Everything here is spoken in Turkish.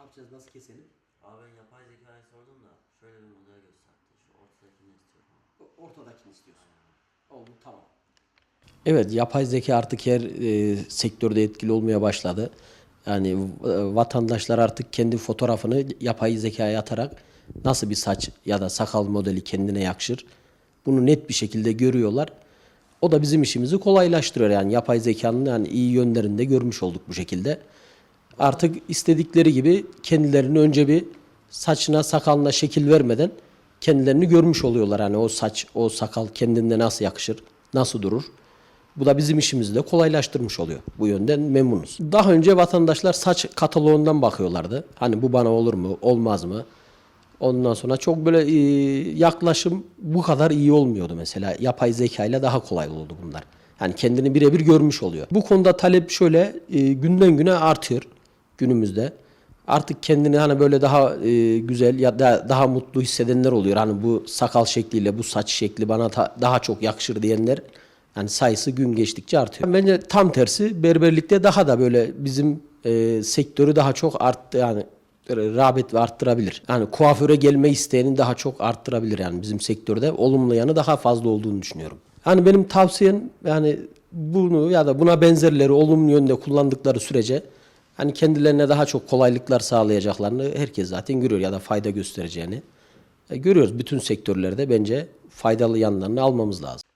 Ne yapacağız? Nasıl keselim? Abi ben yapay zekaya sordum da şöyle bir model gösterdi. Şu ortadakini istiyorum. Ortadakini istiyorsun. Oldu tamam. Evet yapay zeka artık her e, sektörde etkili olmaya başladı. Yani e, vatandaşlar artık kendi fotoğrafını yapay zekaya atarak nasıl bir saç ya da sakal modeli kendine yakışır bunu net bir şekilde görüyorlar. O da bizim işimizi kolaylaştırıyor yani yapay zekanın yani iyi yönlerini de görmüş olduk bu şekilde. Artık istedikleri gibi kendilerini önce bir saçına sakalına şekil vermeden kendilerini görmüş oluyorlar. Hani o saç, o sakal kendinde nasıl yakışır, nasıl durur. Bu da bizim işimizi de kolaylaştırmış oluyor. Bu yönden memnunuz. Daha önce vatandaşlar saç kataloğundan bakıyorlardı. Hani bu bana olur mu, olmaz mı? Ondan sonra çok böyle e, yaklaşım bu kadar iyi olmuyordu mesela. Yapay zeka ile daha kolay oldu bunlar. Yani kendini birebir görmüş oluyor. Bu konuda talep şöyle e, günden güne artıyor günümüzde. Artık kendini hani böyle daha e, güzel ya da daha mutlu hissedenler oluyor. Hani bu sakal şekliyle bu saç şekli bana ta- daha çok yakışır diyenler yani sayısı gün geçtikçe artıyor. Bence tam tersi berberlikte daha da böyle bizim e, sektörü daha çok arttı yani rağbet ve arttırabilir. Yani kuaföre gelme isteğini daha çok arttırabilir yani bizim sektörde. Olumlu yanı daha fazla olduğunu düşünüyorum. Yani benim tavsiyem yani bunu ya da buna benzerleri olumlu yönde kullandıkları sürece hani kendilerine daha çok kolaylıklar sağlayacaklarını herkes zaten görüyor ya da fayda göstereceğini. E, görüyoruz bütün sektörlerde bence faydalı yanlarını almamız lazım.